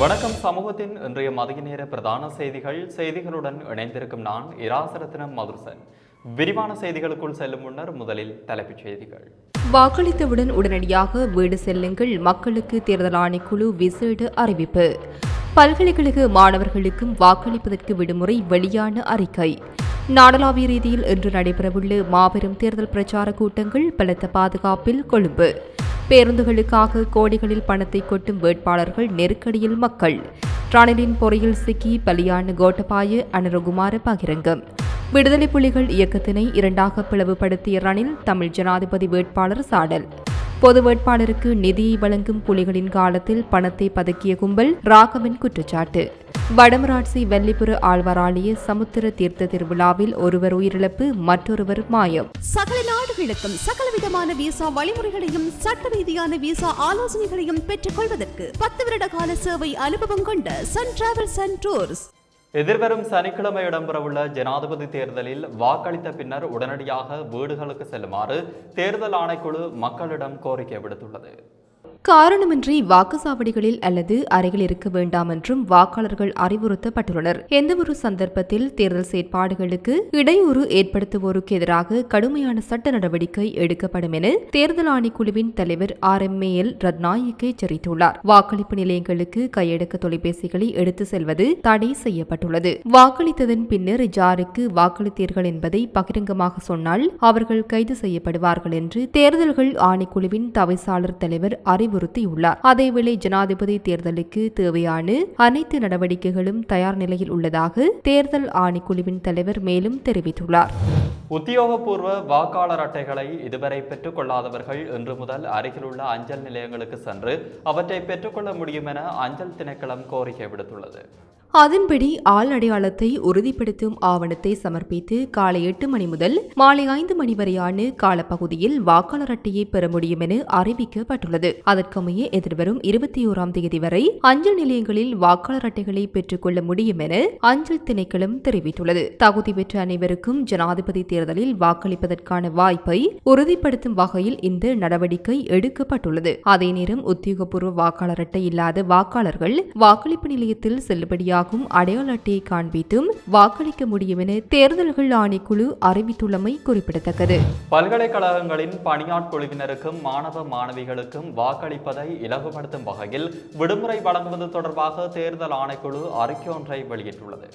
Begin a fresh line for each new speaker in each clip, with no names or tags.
வணக்கம் சமூகத்தின் இன்றைய மதிய நேர பிரதான செய்திகள். செய்திகளுடன் இணைந்திருக்கும் நான் இராசரத்னம் மதுர்சன். விரிவான செய்திகளுக்குள் செல்லும் முன்னர் முதலில் தலைப்புச் செய்திகள்.
வாக்களித்தவுடன் உடனடியாக வீடு செல்லுங்கள். மக்களுக்கு தேர்தல் ஆணைக்குழு விசேட அறிவிப்பு. பல்கலைக்கழக மாணவர்களுக்கும் வாக்களிப்பதற்கு விடுமுறை வெளியான அறிக்கை. நாடளாவிய ரீதியில் இன்று நடைபெறவுள்ள மாபெரும் தேர்தல் பிரச்சார கூட்டங்கள் பலத்த பாதுகாப்பில் கொழும்பு. பேருந்துகளுக்காக கோடிகளில் பணத்தை கொட்டும் வேட்பாளர்கள் நெருக்கடியில் மக்கள். ரணிலின் பொறையில் சிக்கி பலியான கோட்டபாய அனுரகுமார பகிரங்கம் விடுதலை புலிகள் இயக்கத்தினை இரண்டாக பிளவுபடுத்திய ரணில் தமிழ் ஜனாதிபதி வேட்பாளர் சாடல். பொது வேட்பாளருக்கு நிதியை வழங்கும் புலிகளின் காலத்தில் பணத்தை பதுக்கிய கும்பல் ராகவன் குற்றச்சாட்டு. வடமராட்சி வெள்ளிப்புற ஆழ்வாராலிய சமுத்திர தீர்த்த திருவிழாவில் ஒருவர் உயிரிழப்பு மற்றொருவர் மாயம்.
சகல நாடுகளுக்கும் சகலவிதமான விசா வழிமுறைகளையும் சட்ட ரீதியான விசா ஆலோசனைகளையும் பெற்றுக் கொள்வதற்கு பத்து வருட கால சேவை அனுபவம் கொண்ட சன் டிராவல்ஸ் அண்ட் டூர்ஸ்
எதிர்வரும் சனிக்கிழமை இடம்பெறவுள்ள ஜனாதிபதி தேர்தலில் வாக்களித்த பின்னர் உடனடியாக வீடுகளுக்கு செல்லுமாறு தேர்தல் ஆணைக்குழு மக்களிடம் கோரிக்கை விடுத்துள்ளது.
காரணமின்றி வாக்குச்சாவடிகளில் அல்லது அறையில் இருக்க வேண்டாம் என்றும் வாக்காளர்கள் அறிவுறுத்தப்பட்டுள்ளனர். எந்தவொரு சந்தர்ப்பத்தில் தேர்தல் செயற்பாடுகளுக்கு இடையூறு ஏற்படுத்துவோருக்கு எதிராக கடுமையான சட்ட நடவடிக்கை எடுக்கப்படும் என தேர்தல் ஆணைக்குழுவின் தலைவர் ஆர். எம். ஏ. எல். ரத்நாயக்கை எச்சரித்துள்ளார். வாக்களிப்பு நிலையங்களுக்கு கையடக்க தொலைபேசிகளை எடுத்து செல்வது தடை செய்யப்பட்டுள்ளது. வாக்களித்ததன் பின்னர் ஜாருக்கு வாக்களித்தீர்கள் என்பதை பகிரங்கமாக சொன்னால் அவர்கள் கைது செய்யப்படுவார்கள் என்று தேர்தல்கள் ஆணைக்குழுவின் தவிசாளர் தலைவர் அறிவு அறிவுறுத்தியுள்ளார் அதேவேளை ஜனாதிபதி தேர்தலுக்கு தேவையான அனைத்து நடவடிக்கைகளும் தயார் நிலையில் உள்ளதாக தேர்தல் ஆணைக்குழுவின் தலைவர் மேலும் தெரிவித்துள்ளார்.
உத்தியோகபூர்வ வாக்காளர் அட்டைகளை இதுவரை பெற்றுக்கொள்ளாதவர்கள் இன்று முதல் அருகிலுள்ள அஞ்சல் நிலையங்களுக்கு சென்று அவற்றை பெற்றுக்கொள்ள முடியும் என அஞ்சல் திணைக்களம் கோரிக்கை விடுத்துள்ளது.
அதன்படி ஆள் அடையாளத்தை உறுதிப்படுத்தும் ஆவணத்தை சமர்ப்பித்து காலை எட்டு மணி முதல் மாலை ஐந்து மணி வரையான காலப்பகுதியில் வாக்காளர் அட்டையை பெற முடியும் என அறிவிக்கப்பட்டுள்ளது. அதற்கமைய எதிர்வரும் இருபத்தி ஓராம் தேதி வரை அஞ்சல் நிலையங்களில் வாக்காளர் அட்டைகளை பெற்றுக்கொள்ள முடியும் என அஞ்சல் திணைக்களம் தெரிவித்துள்ளது. தகுதி பெற்ற அனைவருக்கும் ஜனாதிபதி தேர்தலில் வாக்களிப்பதற்கான வாய்ப்பை உறுதிப்படுத்தும் வகையில் இந்த நடவடிக்கை எடுக்கப்பட்டுள்ளது. அதே நேரம் உத்தியோகபூர்வ வாக்காளர் அட்டை இல்லாத வாக்காளர்கள் வாக்களிப்பு நிலையத்தில் செல்லுபடியாகும் அடையாள அட்டையை காண்பித்தும் வாக்களிக்க முடியும் என தேர்தல்கள் ஆணைக்குழு அறிவித்துள்ளமை குறிப்பிடத்தக்கது.
பல்கலைக்கழகங்களின் பணியாட்குழுவினருக்கும் மாணவ மாணவிகளுக்கும் வாக்களிப்பதை இலகுபடுத்தும் வகையில் விடுமுறை வழங்குவது தொடர்பாக தேர்தல் ஆணைக்குழு அறிக்கை ஒன்றை வெளியிட்டுள்ளது.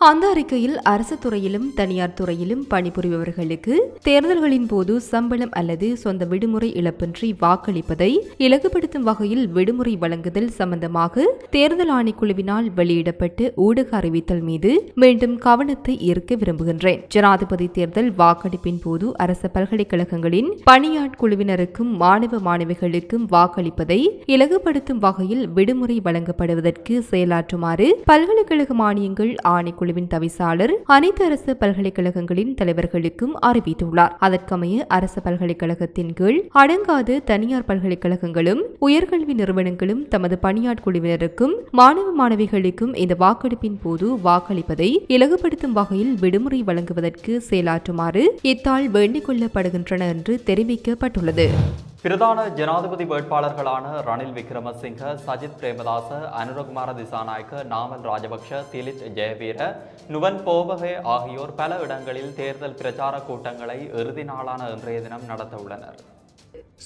அந்த அறிக்கையில் அரசு துறையிலும் தனியார் துறையிலும் பணிபுரிபவர்களுக்கு தேர்தல்களின் போது சம்பளம் அல்லது சொந்த விடுமுறை இழப்பின்றி வாக்களிப்பதை இலகுபடுத்தும் வகையில் விடுமுறை வழங்குதல் சம்பந்தமாக தேர்தல் ஆணைக்குழுவினால் வெளியிடப்பட்டு ஊடக அறிவித்தல் மீது மீண்டும் கவனத்தை ஈர்க்க விரும்புகின்றேன். ஜனாதிபதி தேர்தல் வாக்கெடுப்பின் போது அரசு பல்கலைக்கழகங்களின் பணியாட்குழுவினருக்கும் மாணவ மாணவிகளுக்கும் வாக்களிப்பதை இலகுபடுத்தும் வகையில் விடுமுறை வழங்கப்படுவதற்கு செயலாற்றுமாறு பல்கலைக்கழக மானியங்கள் ஆணைக்குழு குழுவின் தவிசாளர் அனைத்து அரசு பல்கலைக்கழகங்களின் தலைவர்களுக்கும் அறிவித்துள்ளார். அதற்கமைய அரசு பல்கலைக்கழகத்தின் கீழ் அடங்காத தனியார் பல்கலைக்கழகங்களும் உயர்கல்வி நிறுவனங்களும் தமது பணியாட்குழுவினருக்கும் மாணவ மாணவிகளுக்கும் இந்த வாக்கெடுப்பின் போது வாக்களிப்பதை இலகுபடுத்தும் வகையில் விடுமுறை வழங்குவதற்கு செயலாற்றுமாறு இத்தாள் வேண்டிக் கொள்ளப்படுகின்றன என்று தெரிவிக்கப்பட்டுள்ளது.
பிரதான ஜனாதிபதி வேட்பாளர்களான ரணில் விக்ரமசிங்க சஜித் பிரேமதாச அனுரகுமார திசாநாயக்க நாமல் ராஜபக்ஷ திலித் ஜெயவீர நுவன் போபகே ஆகியோர் பல இடங்களில் தேர்தல் பிரச்சார கூட்டங்களை இறுதி நாளான இன்றைய தினம் நடத்த உள்ளனர்.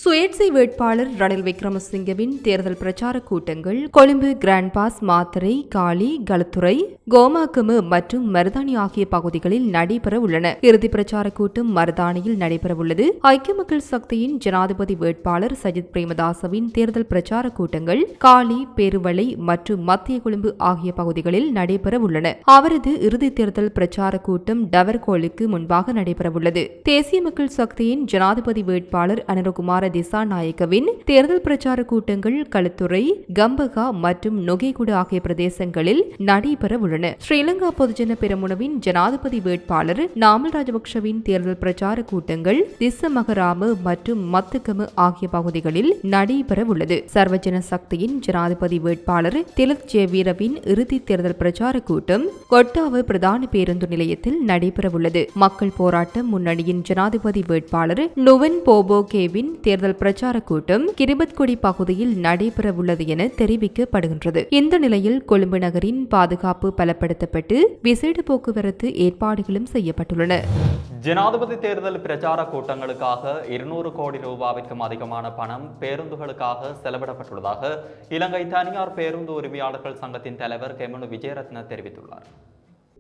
சுயேட்சை வேட்பாளர் ரணில் விக்ரமசிங்கவின் தேர்தல் பிரச்சார கூட்டங்கள் கொழும்பு கிராண்ட் பாஸ் மாத்தரை காலி களத்துறை கோமாக்கமு மற்றும் மருதானி ஆகிய பகுதிகளில் நடைபெற உள்ளன. இறுதி பிரச்சார கூட்டம் மருதானியில் நடைபெறவுள்ளது ஐக்கிய மக்கள் சக்தியின் ஜனாதிபதி வேட்பாளர் சஜித் பிரேமதாசவின் தேர்தல் பிரச்சார கூட்டங்கள் காலி பேருவளை மற்றும் மத்திய கொழும்பு ஆகிய பகுதிகளில் நடைபெற உள்ளன. அவரது இறுதி தேர்தல் பிரச்சார கூட்டம் டவர்கோலுக்கு முன்பாக நடைபெறவுள்ளது தேசிய மக்கள் சக்தியின் ஜனாதிபதி வேட்பாளர் அனுரகுமார திசாநாயக்கவின் தேர்தல் பிரச்சார கூட்டங்கள் களுத்துறை கம்பகா மற்றும் நொகைகுடு ஆகிய பிரதேசங்களில் நடைபெற உள்ளன. ஸ்ரீலங்கா பொதுஜன பெருமுனவின் ஜனாதிபதி வேட்பாளர் நாமல் ராஜபக்ஷவின் தேர்தல் பிரச்சார கூட்டங்கள் திசமகராமு மற்றும் மத்துக்கமு ஆகிய பகுதிகளில் நடைபெற உள்ளது. சர்வஜன சக்தியின் ஜனாதிபதி வேட்பாளர் திலத் ஜெவீரவின் இறுதி தேர்தல் பிரச்சார கூட்டம் கொட்டாவு பிரதான பேருந்து நிலையத்தில் நடைபெறவுள்ளது மக்கள் போராட்ட முன்னணியின் ஜனாதிபதி வேட்பாளர் நுவன் போபோ கேவின் தேர்தல் பிரச்சார கூட்டம் கிரிபத்குடி பகுதியில் நடைபெறவுள்ளது என தெரிவிக்கப்படுகின்றது. இந்த நிலையில் கொழும்பு நகரின் பாதுகாப்பு பலப்படுத்தப்பட்டு விசேட போக்குவரத்து ஏற்பாடுகளும் செய்யப்பட்டுள்ளன.
ஜனாதிபதி தேர்தல் பிரச்சார கூட்டங்களுக்காக இருநூறு கோடி ரூபாவிற்கும் அதிகமான பணம் பேருந்துகளுக்காக செலவிடப்பட்டுள்ளதாக இலங்கை தனியார் பேருந்து உரிமையாளர்கள் சங்கத்தின் தலைவர் கெமனு விஜயரத்ன தெரிவித்துள்ளார்.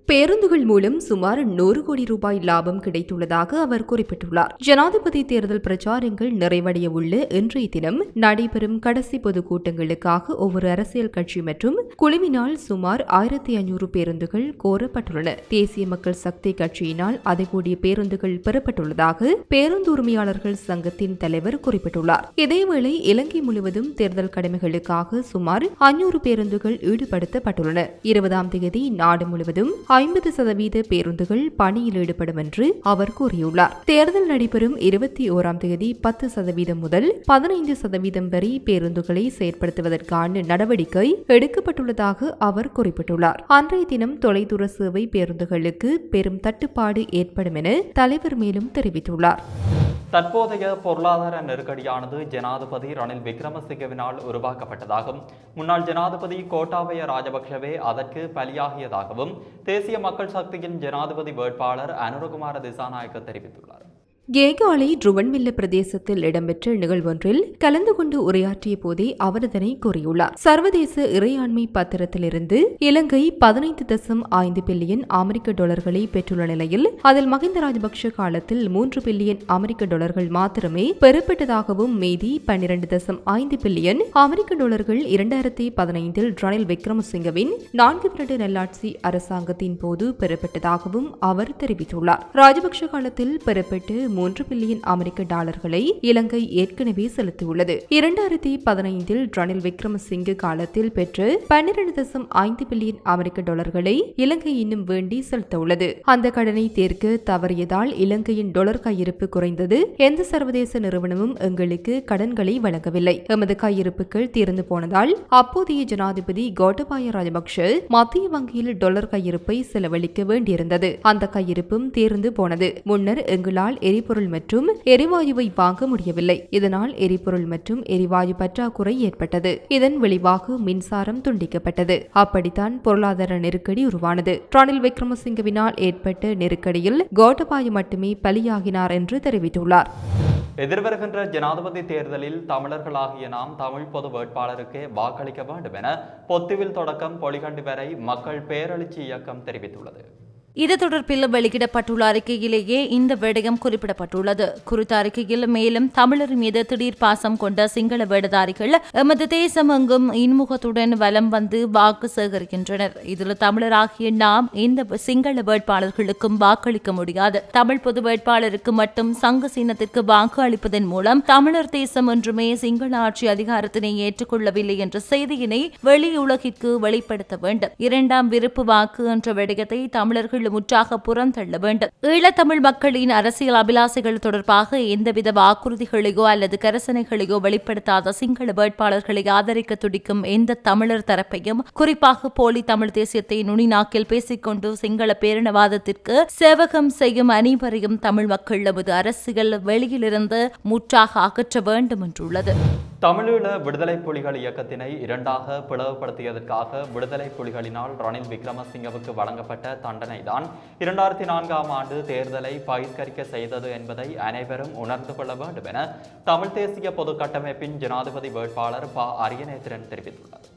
பேருந்துகள் மூலம் சுமார் நூறு கோடி ரூபாய் லாபம் கிடைத்துள்ளதாக அவர் குறிப்பிட்டுள்ளார். ஜனாதிபதி தேர்தல் பிரச்சாரங்கள் நிறைவடைய உள்ள இன்றைய தினம் நடைபெறும் கடைசி பொதுக்கூட்டங்களுக்காக ஒவ்வொரு அரசியல் கட்சி மற்றும் குழுவினால் சுமார் ஆயிரத்தி ஐநூறு பேருந்துகள் கோரப்பட்டுள்ளன. தேசிய மக்கள் சக்தி கட்சியினால் அதை கூடிய பேருந்துகள் பெறப்பட்டுள்ளதாக பேருந்து உரிமையாளர்கள் சங்கத்தின் தலைவர் குறிப்பிட்டுள்ளார். இதேவேளை இலங்கை முழுவதும் தேர்தல் கடமைகளுக்காக சுமார் ஐநூறு பேருந்துகள் ஈடுபடுத்தப்பட்டுள்ளன. இருபதாம் தேதி நாடு முழுவதும் ஐம்பது சதவீத பேருந்துகள் பணியில் ஈடுபடும் என்று அவர் கூறியுள்ளார். தேர்தல் நடைபெறும் இருபத்தி ஓராம் தேதி பத்து சதவீதம் முதல் பதினைந்து சதவீதம் வரை பேருந்துகளை செயற்படுத்துவதற்கான நடவடிக்கை எடுக்கப்பட்டுள்ளதாக அவர் குறிப்பிட்டுள்ளார். அன்றைய தினம் தொலைதூர சேவை பேருந்துகளுக்கு பெரும் தட்டுப்பாடு ஏற்படும் என தலைவர் மேலும் தெரிவித்துள்ளார்.
தற்போதைய பொருளாதார நெருக்கடியானது ஜனாதிபதி ரணில் விக்ரமசிங்கவினால் உருவாக்கப்பட்டதாகவும் முன்னாள் ஜனாதிபதி கோட்டாபய ராஜபக்ஷவே அதற்கு பலியாகியதாகவும் தேசிய மக்கள் சக்தியின் ஜனாதிபதி வேட்பாளர் அனுரகுமார திசாநாயக்க தெரிவித்துள்ளார்
கேகாலை ட்ருவன்வில்ல பிரதேசத்தில் இடம்பெற்ற நிகழ்வொன்றில் கலந்து கொண்டு உரையாற்றிய போதே அவர் இதனை கூறியுள்ளார். சர்வதேச இறையாண்மை பத்திரத்திலிருந்து இலங்கை பதினைந்து தசம் ஐந்து பில்லியன் அமெரிக்க டாலர்களை பெற்றுள்ள நிலையில் அதில் மகிந்த ராஜபக்ஷ காலத்தில் மூன்று பில்லியன் அமெரிக்க டாலர்கள் மாத்திரமே பெறப்பட்டதாகவும் மீதி பன்னிரண்டு தசம் ஐந்து பில்லியன் அமெரிக்க டாலர்கள் இரண்டாயிரத்தி பதினைந்தில் ரணில் விக்ரமசிங்கவின் நான்கு பிரண்டு நல்லாட்சி அரசாங்கத்தின் போது பெறப்பட்டதாகவும் அவர் தெரிவித்துள்ளார். ராஜபக்ஷ காலத்தில் பெறப்பட்டு மூன்று பில்லியன் அமெரிக்க டாலர்களை இலங்கை ஏற்கனவே செலுத்தியுள்ளது. இரண்டாயிரத்தி பதினைந்தில் ரணில் விக்ரமசிங்கே காலத்தில் பெற்று பன்னிரண்டு தசம் ஐந்து பில்லியன் அமெரிக்க டாலர்களை இலங்கை இன்னும் வேண்டி செலுத்தவுள்ளது. அந்த கடனை தீர்க்க தவறியதால் இலங்கையின் டாலர் கையிருப்பு குறைந்தது. எந்த சர்வதேச நிறுவனமும் எங்களுக்கு கடன்களை வழங்கவில்லை. எமது கையிருப்புகள் தீர்ந்து போனதால் அப்போதைய ஜனாதிபதி கோட்டபாய ராஜபக்ஷ மத்திய வங்கியில் டாலர் கையிருப்பை செலவழிக்க வேண்டியிருந்தது. அந்த கையிருப்பும் தீர்ந்து போனது. முன்னர் எங்களால் எரி எரிபொருள் மற்றும் எரிவாயுவை வாங்க முடியவில்லை. இதனால் எரிபொருள் மற்றும் எரிவாயு பற்றாக்குறை ஏற்பட்டது. இதன் விளைவாக மின்சாரம் துண்டிக்கப்பட்டது. அப்படித்தான் பொருளாதார நெருக்கடி உருவானது. ரணில் விக்ரமசிங்கவினால் ஏற்பட்ட நெருக்கடியில் கோட்டபாய மட்டுமே பலியாகினார் என்று தெரிவித்துள்ளார்.
எதிர்வருகின்ற ஜனாதிபதி தேர்தலில் தமிழர்களாகிய நாம் தமிழ் பொது வேட்பாளருக்கே வாக்களிக்க வேண்டும் என பொத்துவில் தொடக்கம் பொலிகண்டு வரை மக்கள் பேரெழுச்சி இயக்கம் தெரிவித்துள்ளது.
இது தொடர்பில் வெளியிடப்பட்டுள்ள அறிக்கையிலேயே இந்த விடயம் குறிப்பிடப்பட்டுள்ளது. குறித்த அறிக்கையில் மேலும் தமிழர் மீது திடீர் பாசம் கொண்ட சிங்கள வேடதாரிகள் எமது தேசம் எங்கும் இன்முகத்துடன் வலம் வந்து வாக்கு சேகரிக்கின்றனர். இதில் தமிழராகிய நாம் இந்த சிங்கள வேட்பாளர்களுக்கும் வாக்களிக்க முடியாது. தமிழ் பொது வேட்பாளருக்கு மட்டும் சங்க சின்னத்திற்கு வாக்கு அளிப்பதன் மூலம் தமிழர் தேசம் ஒன்றுமே சிங்கள ஆட்சி அதிகாரத்தினை ஏற்றுக்கொள்ளவில்லை என்ற செய்தியினை வெளி உலகிற்கு வெளிப்படுத்த வேண்டும். இரண்டாம் விருப்பு வாக்கு என்ற விடயத்தை தமிழர்கள் முற்றாக புறந்தள்ள வேண்டும். ஈழத்தமிழ் மக்களின் அரசியல் அபிலாசைகள் தொடர்பாக எந்தவித வாக்குறுதிகளையோ அல்லது கரசனைகளையோ வெளிப்படுத்தாத சிங்கள வேட்பாளர்களை ஆதரிக்க துடிக்கும் எந்த தமிழர் தரப்பையும் குறிப்பாக போலி தமிழ் தேசியத்தை நுனிநாக்கில் பேசிக்கொண்டு சிங்கள பேரினவாதத்திற்கு சேவகம் செய்யும் அனைவரையும் தமிழ் மக்கள் நமது அரசியல் வெளியிலிருந்து முற்றாக அகற்ற வேண்டும் என்றுள்ளது
தமிழீழ விடுதலை புலிகள் இயக்கத்தினை இரண்டாக பிளவுபடுத்தியதற்காக விடுதலை புலிகளினால் ரணில் விக்ரமசிங்கவுக்கு வழங்கப்பட்ட தண்டனைதான். இரண்டாயிரத்தி நான்காம் ஆண்டு தேர்தலை பகிஷ்கரிக்க செய்தது என்பதை அனைவரும் உணர்ந்து கொள்ள வேண்டும் என தமிழ் தேசிய பொது கட்டமைப்பின் ஜனாதிபதி வேட்பாளர் ப. அரியநேத்திரன் தெரிவித்துள்ளார்.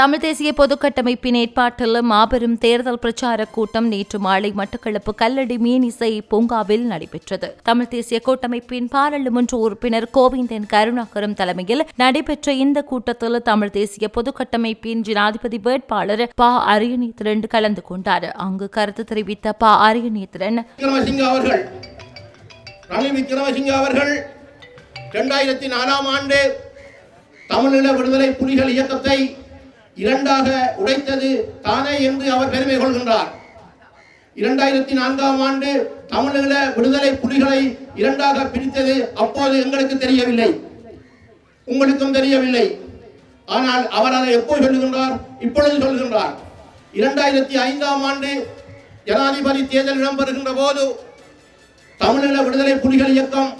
தமிழ் தேசிய பொதுக்கட்டமைப்பின் ஏற்பாட்டில் மாபெரும் தேர்தல் பிரச்சார கூட்டம் நேற்று மாலை மட்டக்களப்பு கல்லடி மீனிசை பூங்காவில் நடைபெற்றது. தமிழ் தேசிய கூட்டமைப்பின் பாராளுமன்ற உறுப்பினர் கோவிந்தன் கருணாகரம் தலைமையில் நடைபெற்ற இந்த கூட்டத்தில் தமிழ் தேசிய பொதுக்கட்டமைப்பின் ஜனாதிபதி வேட்பாளர் ப. அரியநேத்திரன் கலந்து கொண்டார். அங்கு கருத்து தெரிவித்த ப. அரியநேத்திரன்
அவர்கள் இரண்டாயிரத்தி நாலாம் ஆண்டு தமிழீழ விடுதலை புலிகள் இயக்கத்தை இரண்டாக உடைத்தது தானே என்று அவர் பெருமை கொள்கின்றார். இரண்டாயிரத்தி நான்காம் ஆண்டு தமிழீழ விடுதலை புலிகளை இரண்டாக பிரித்தது அப்போது எங்களுக்கு தெரியவில்லை. உங்களுக்கும் தெரியவில்லை. ஆனால் அவர் அதை எப்போது சொல்லுகின்றார்? இப்பொழுது சொல்கின்றார் இரண்டாயிரத்தி ஐந்தாம் ஆண்டு ஜனாதிபதி தேர்தல் இடம்பெறுகின்ற போது தமிழீழ விடுதலை புலிகள் இயக்கம்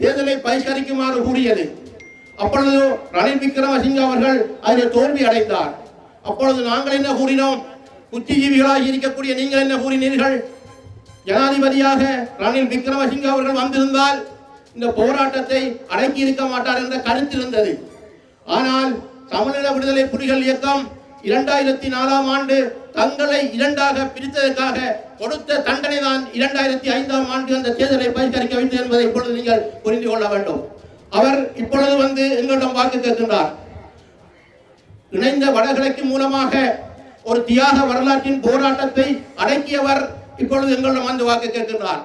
தேர்தலை பகிஷ்கரிக்குமாறு கூறியது. அப்பொழுது ரணில் விக்ரமசிங்க அவர்கள் அதில் தோல்வி அடைந்தார். அப்பொழுது நாங்கள் என்ன கூறினோம்? புத்திஜீவிகளாக இருக்கக்கூடிய நீங்கள் என்ன கூறினீர்கள்? ஜனாதிபதியாக ரணில் விக்ரமசிங்க அவர்கள் வந்திருந்தால் இந்த போராட்டத்தை அடக்கி இருக்க மாட்டார் என்ற கருத்து இருந்தது. ஆனால் தமிழக விடுதலை புலிகள் இயக்கம் இரண்டாயிரத்தி நாலாம் ஆண்டு தங்களை இரண்டாக பிரித்ததற்காக கொடுத்த தண்டனை தான் இரண்டாயிரத்தி ஐந்தாம் ஆண்டு அந்த தேர்தலை பரிஷ்கரிக்க வைத்தது என்பதை இப்பொழுது நீங்கள் புரிந்து கொள்ள வேண்டும். அவர் இப்பொழுது வந்து எங்களிடம் வாக்கு கேட்கின்றார். இணைந்த வடகிழக்கு மூலமாக ஒரு தியாக வரலாற்றின் போராட்டத்தை அடக்கியவர் இப்பொழுது எங்களிடம் வந்து வாக்கு கேட்கின்றார்.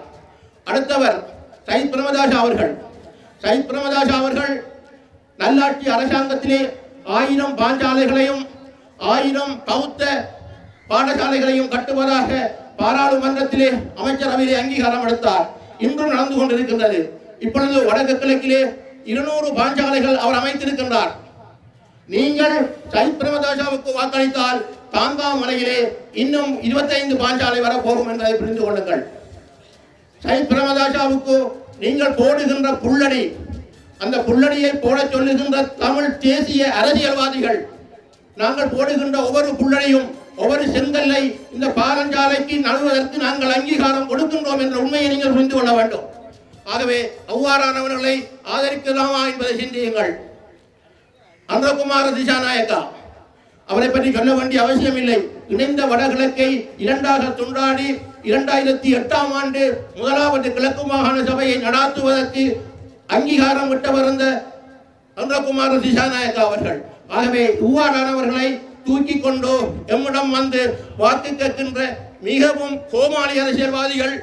அடுத்தவர் சயித் பிரமதாஷா அவர்கள். சயித் பிரமதாஷா அவர்கள் நல்லாட்சி அரசாங்கத்திலே ஆயிரம் பாஞ்சாலைகளையும் ஆயிரம் பௌத்த பாடசாலைகளையும் கட்டுவதாக பாராளுமன்றத்திலே அமைச்சரவையிலே அங்கீகாரம் எடுத்தார். இன்றும் நடந்து கொண்டிருக்கின்றது. இப்பொழுது வடக்கு கிழக்கிலே இருநூறு பாஞ்சாலைகள் அவர் அமைத்திருக்கின்றார். நீங்கள் சைத் பிரமதாஷாவுக்கு வாக்களித்தால் தாங்காமலையிலே இன்னும் இருபத்தைந்து பாஞ்சாலை வர போகும் என்பதை புரிந்து கொள்ளுங்கள். சைத் பிரமதாஷாவுக்கு நீங்கள் போடுகின்ற புள்ளடி அந்த புள்ளடியை போடச் சொல்லுகின்ற தமிழ் தேசிய அரசியல்வாதிகள் நாங்கள் போடுகின்ற ஒவ்வொரு புள்ளடியும் ஒவ்வொரு செங்கல்லை இந்த பாலஞ்சாலைக்கு நழுவதற்கு நாங்கள் அங்கீகாரம் கொடுக்கின்றோம் என்ற உண்மையை நீங்கள் புரிந்து கொள்ள வேண்டும். ஆகவே அவ்வாறானவர்களை ஆதரிக்கலாமா என்பதை சிந்தியுங்கள். அன்றகுமார திசாநாயக்கா அவரை பற்றி சொல்ல வேண்டிய அவசியம் இல்லை இணைந்த வடகிழக்கை இரண்டாக துண்டாடி இரண்டாயிரத்தி எட்டாம் ஆண்டு முதலாவது கிழக்கு மாகாண சபையை நடாத்துவதற்கு அங்கீகாரம் விட்டவர் இந்த சந்திரகுமார திசாநாயக்கா அவர்கள். ஆகவே இவ்வாறானவர்களை தூக்கி கொண்டோ எம்மிடம் வந்து வாக்கு கேட்கின்ற மிகவும் கோமாளி அரசியல்வாதிகள்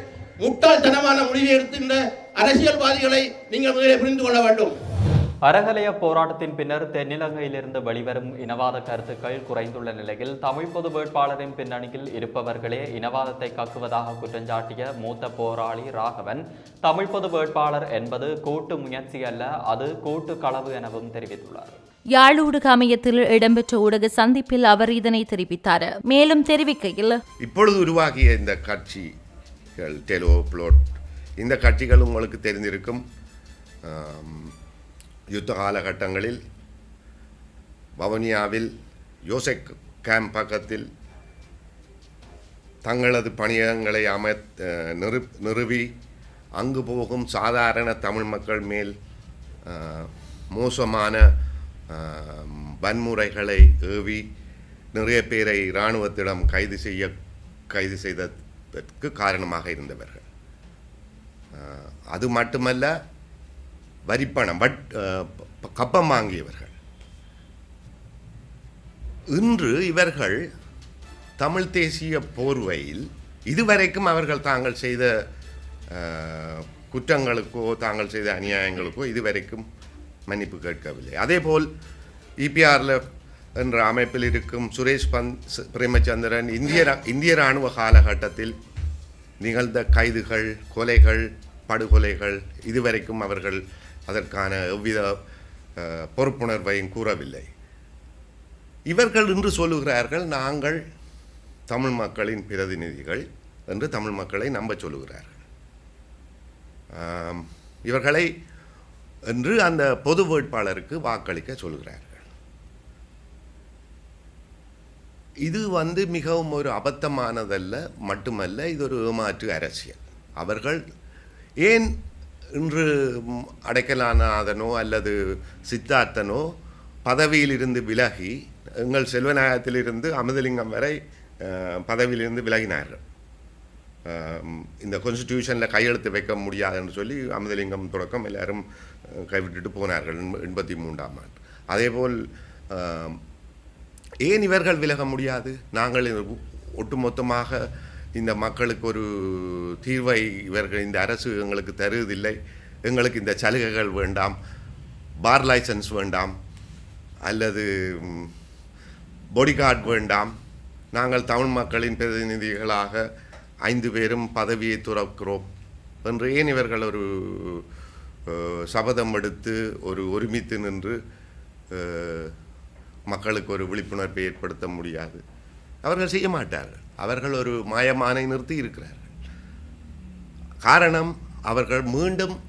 முட்டாள்தனமான முடிவை எடுக்கின்ற அரசியல்வாதிகளை நீங்கள் முதலில் புரிந்து கொள்ள வேண்டும்.
அறகலைய போராட்டத்தின் பின்னர் தென்னிலங்கையிலிருந்து வெளிவரும் இனவாத கருத்துக்கள் குறைந்துள்ள நிலையில் தமிழ் பொது வேட்பாளரின் பின்னணியில் இருப்பவர்களே இனவாதத்தை கக்குவதாக குற்றஞ்சாட்டிய மூத்த போராளி ராகவன் தமிழ் பொது வேட்பாளர் என்பது கூட்டு முயற்சி அல்ல அது கூட்டு களவு எனவும் தெரிவித்துள்ளார்.
யாழ் ஊடக அமையத்தில் இடம்பெற்ற ஊடக சந்திப்பில் அவர் இதனை தெரிவித்தார். மேலும் தெரிவிக்கையில்
இப்பொழுது உருவாகிய இந்த கட்சிகள் டெலோ ப்ளோட் இந்த கட்சிகள் உங்களுக்கு தெரிந்திருக்கும். யுத்த காலகட்டங்களில் வவுனியாவில் யோசெக் கேம்ப் பக்கத்தில் தங்களது பணியகங்களை அமை நிறு நிறுவி அங்கு போகும் சாதாரண தமிழ் மக்கள் மேல் மோசமான வன்முறைகளை ஏவி நிறைய பேரை இராணுவத்திடம் கைது செய்ய கைது செய்ததற்கு காரணமாக இருந்தவர்கள். அது மட்டுமல்ல வரிப்பணம் வட் கப்பம் வாங்கியவர்கள். இன்று இவர்கள் தமிழ் தேசிய போர்வையில் இதுவரைக்கும் அவர்கள் தாங்கள் செய்த குற்றங்களுக்கோ தாங்கள் செய்த அநியாயங்களுக்கோ இதுவரைக்கும் மன்னிப்பு கேட்கவில்லை. அதேபோல் இபிஆரில் என்ற அமைப்பில் இருக்கும் சுரேஷ் பந்த் பிரேமச்சந்திரன் இந்திய ரா- இந்திய இராணுவ காலகட்டத்தில் நிகழ்ந்த கைதுகள் கொலைகள் படுகொலைகள் இதுவரைக்கும் அவர்கள் அதற்கான எவ்வித பொறுப்புணர்வையும் கூறவில்லை. இவர்கள் இன்று சொல்லுகிறார்கள் நாங்கள் தமிழ் மக்களின் பிரதிநிதிகள் என்று தமிழ் மக்களை நம்ப சொல்லுகிறார்கள். இவர்களை என்று அந்த பொது வேட்பாளருக்கு வாக்களிக்க சொல்கிறார்கள் இது வந்து மிகவும் ஒரு அபத்தமானதல்ல மட்டுமல்ல இது ஒரு ஏமாற்று அரசியல். அவர்கள் ஏன் இன்று அடைக்கலானாதனோ அல்லது சித்தார்த்தனோ பதவியிலிருந்து விலகி எங்கள் செல்வநாயகத்திலிருந்து அமிர்தலிங்கம் வரை பதவியிலிருந்து விலகினார்கள். இந்த கான்ஸ்டியூஷனில் கையெழுத்து வைக்க முடியாதுன்னு சொல்லி அமிர்தலிங்கம் தொடக்கம் எல்லாரும் கைவிட்டுட்டு போனார்கள் எண்பத்தி மூன்றாம் ஆண்டு. அதேபோல் ஏன் இவர்கள் விலக முடியாது? நாங்கள் ஒட்டுமொத்தமாக இந்த மக்களுக்கு ஒரு தீர்வை இவர்கள் இந்த அரசு எங்களுக்கு தருவதில்லை. எங்களுக்கு இந்த சலுகைகள் வேண்டாம். பார் லைசன்ஸ் வேண்டாம். அல்லது பாடிகார்ட் வேண்டாம். நாங்கள் தமிழ் மக்களின் பிரதிநிதிகளாக ஐந்து பேரும் பதவியை துறக்கிறோம். என்று ஏன் இவர்கள் ஒரு சபதம் எடுத்து ஒரு ஒருமித்து நின்று மக்களுக்கு ஒரு விழிப்புணர்வை ஏற்படுத்த முடியாது. அவர்கள் செய்ய மாட்டார்கள். அவர்கள் ஒரு மாயமானை நிறுத்தி இருக்கிறார்கள். காரணம் அவர்கள் மீண்டும்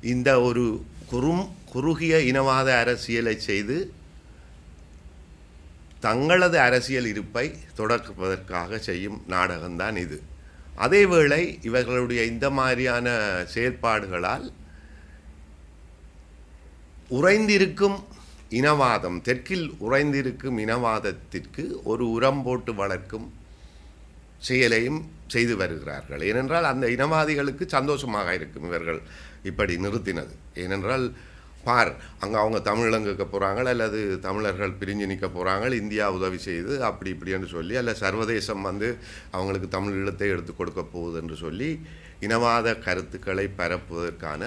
இந்த ஒரு குறும் குறுகிய இனவாத அரசியலை செய்து தங்களது அரசியல் இருப்பை தொடர்ப்பதற்காக செய்யும் நாடகம்தான் இது. அதேவேளை இவர்களுடைய இந்த மாதிரியான செயற்பாடுகளால் உறைந்திருக்கும் இனவாதம் தெற்கில் உறைந்திருக்கும் இனவாதத்திற்கு ஒரு உரம் போட்டு வளர்க்கும் செயலையும் செய்து வருகிறார்கள். ஏனென்றால் அந்த இனவாதிகளுக்கு சந்தோஷமாக இருக்கும் இவர்கள் இப்படி நிறுத்தினது. ஏனென்றால் பார் அங்கே அவங்க தமிழங்குக்க போகிறாங்க அல்லது தமிழர்கள் பிரிஞ்சு நிற்க போகிறாங்க இந்தியா உதவி செய்து அப்படி இப்படின்னு சொல்லி அல்ல சர்வதேசம் வந்து அவங்களுக்கு தமிழ் ஈழத்தை எடுத்து கொடுக்க போகுது என்று சொல்லி இனவாத கருத்துக்களை பரப்புவதற்கான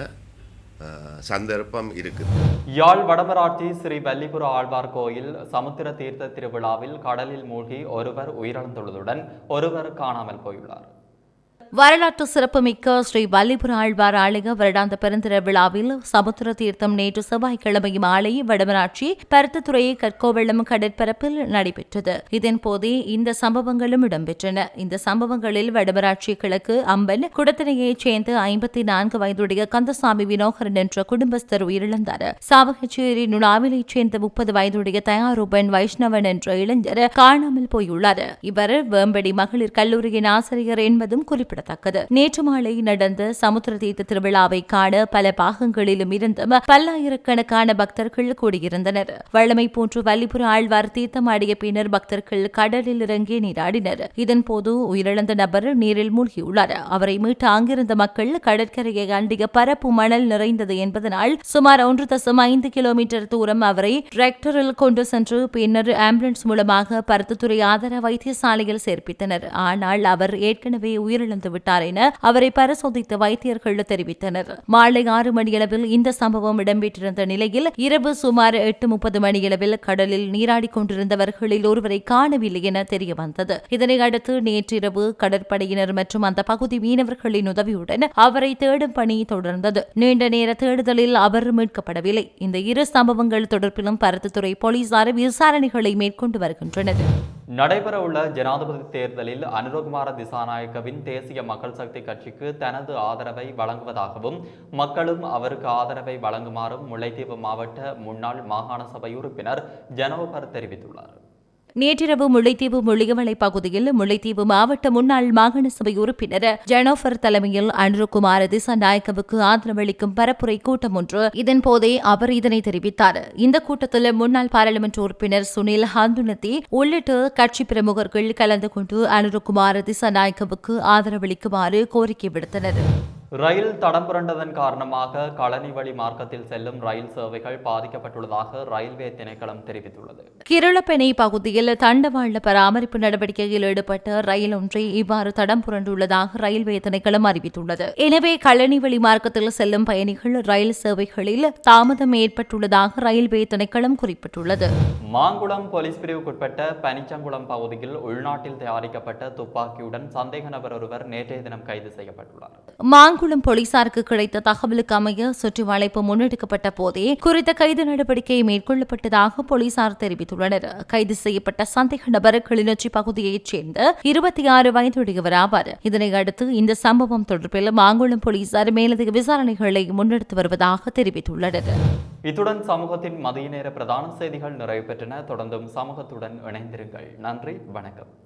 சந்தர்ப்பம் இருக்குது
யாழ் வடமராட்சி ஸ்ரீ வல்லிபுர ஆழ்வார் கோயில் சமுத்திர தீர்த்த திருவிழாவில் கடலில் மூழ்கி ஒருவர் உயிரிழந்துள்ளதுடன் ஒருவர் காணாமல் போயுள்ளார்.
வரலாற்று சிறப்புமிக்க ஸ்ரீ வல்லிபுர ஆழ்வார் ஆலய வருடாந்த பெருந்திர விழாவில் சமுத்திர தீர்த்தம் நேற்று செவ்வாய்க்கிழமை மாலை வடமராட்சி பருத்தத்துறையை கற்கோவெள்ளம் கடற்பரப்பில் நடைபெற்றது. இதன்போதே இந்த சம்பவங்களும் இடம்பெற்றன. இந்த சம்பவங்களில் வடமராட்சி கிழக்கு அம்பன் குடத்தினையைச் சேர்ந்த ஐம்பத்தி நான்கு வயதுடைய கந்தசாமி வினோகரன் என்ற குடும்பஸ்தர் உயிரிழந்தார். சாவகச்சேரி நுணாவிலைச் சேர்ந்த முப்பது வயதுடைய தயாரூபன் வைஷ்ணவன் என்ற இளைஞர் காணாமல் போயுள்ளார். இவர் வேம்படி மகளிர் கல்லூரியின் ஆசிரியர் என்பதும் குறிப்பிடத்தக்கது. நேற்று மாலை நடந்த சமுத்திர தீர்த்த திருவிழாவை காண பல பாகங்களிலும் இருந்தும் பல்லாயிரக்கணக்கான பக்தர்கள் கூடியிருந்தனர். வழமை போன்று வல்லிபுர ஆழ்வார் தீர்த்தமாடிய பின்னர் பக்தர்கள் கடலில் இறங்கி நீராடினர். இதன்போது உயிரிழந்த நபர் நீரில் மூழ்கியுள்ளார். அவரை மீட்டு அங்கிருந்த மக்கள் கடற்கரையை அண்டிய பரப்பு மணல் நிறைந்தது என்பதனால் சுமார் ஒன்று தசம் ஐந்து கிலோமீட்டர் தூரம் அவரை டிராக்டரில் கொண்டு சென்று பின்னர் ஆம்புலன்ஸ் மூலமாக பருத்துத்துறை ஆதார வைத்தியசாலையில் சேர்ப்பித்தனர். ஆனால் அவர் ஏற்கனவே உயிரிழந்து விட்டார் என அவரை பரிசோதித்த வைத்தியர்கள் தெரிவித்தனர். மாலை ஆறு மணியளவில் இந்த சம்பவம் இடம்பெற்றிருந்த நிலையில் இரவு சுமார் எட்டு முப்பது மணியளவில் கடலில் நீராடிக் கொண்டிருந்தவர்களில் ஒருவரை காணவில்லை என தெரிய வந்தது இதனை நேற்றிரவு கடற்படையினர் மற்றும் அந்த பகுதி மீனவர்களின் உதவியுடன் அவரை தேடும் பணி தொடர்ந்தது. நீண்ட நேர தேடுதலில் அவர் மீட்கப்படவில்லை. இந்த இரு சம்பவங்கள் தொடர்பிலும் பருத்தித்துறை போலீசார் விசாரணைகளை மேற்கொண்டு வருகின்றனர்.
நடைபெறவுள்ள ஜனாதிபதி தேர்தலில் அனுரகுமார திசாநாயக்கவின் தேசிய மக்கள் சக்தி கட்சிக்கு தனது ஆதரவை வழங்குவதாகவும் மக்களும் அவருக்கு ஆதரவை வழங்குமாறும் முல்லைத்தீவு மாவட்ட முன்னாள் மாகாண சபை உறுப்பினர் ஜனோபர் தெரிவித்துள்ளார்.
நேற்றிரவு முல்லைத்தீவு முள்ளியவளை பகுதியில் முல்லைத்தீவு மாவட்ட முன்னாள் மாகாண சபை உறுப்பினர் ஜெனோஃபர் தலைமையில் அனுருகுமார திசாநாயக்கவுக்கு ஆதரவளிக்கும் பரப்புரை கூட்டம் ஒன்று இதன்போதே அவர் இதனை தெரிவித்தார். இந்த கூட்டத்தில் முன்னாள் பாராளுமன்ற உறுப்பினர் சுனில் ஹந்துனத்தி உள்ளிட்ட கட்சி பிரமுகர்கள் கலந்து கொண்டு அனுருகுமார திசாநாயக்கவுக்கு ஆதரவளிக்குமாறு கோரிக்கை விடுத்தனர்.
ரயில் தடம் புரண்டதன் காரணமாக களனி வழி மார்க்கத்தில் செல்லும் ரயில் சேவைகள் பாதிக்கப்பட்டுள்ளதாக ரயில்வே திணைக்களம் தெரிவித்துள்ளது.
கிருளப்பெனை பகுதியில் தண்டவாள பராமரிப்பு நடவடிக்கையில் ஈடுபட்ட ரயில் ஒன்றை இவ்வாறு தடம் புரண்டுள்ளதாக ரயில்வே திணைக்களம் அறிவித்துள்ளது. எனவே களனி வழி மார்க்கத்தில் செல்லும் பயணிகள் ரயில் சேவைகளில் தாமதம் ஏற்பட்டுள்ளதாக ரயில்வே திணைக்களம் குறிப்பிட்டுள்ளது.
மாங்குளம் போலீஸ் பிரிவுக்குட்பட்ட பனிச்சங்குளம் பகுதியில் உள்நாட்டில் தயாரிக்கப்பட்ட துப்பாக்கியுடன் சந்தேக நபர் ஒருவர் நேற்றைய தினம் கைது செய்யப்பட்டுள்ளார்.
மாங்குளம் போலீசாருக்கு கிடைத்த தகவலுக்கு அமைய சுற்றி வளைப்பு முன்னெடுக்கப்பட்ட போதே குறித்த கைது நடவடிக்கை மேற்கொள்ளப்பட்டதாக போலீசார் தெரிவித்துள்ளனர். கைது செய்யப்பட்ட சந்தேக நபர் கிளிநொச்சி பகுதியைச் சேர்ந்த இருபத்தி ஆறு வயதுடையவர் ஆவார். இதனையடுத்து இந்த சம்பவம் தொடர்பில் மாங்குளம் போலீசார் மேலதிக விசாரணைகளை முன்னெடுத்து வருவதாக தெரிவித்துள்ளனர்.
இத்துடன் சமூகத்தின் மதிய நேர பிரதான செய்திகள் நிறைவு பெற்றன. தொடர்ந்தும் சமூகத்துடன் இணைந்திருங்கள். நன்றி வணக்கம்.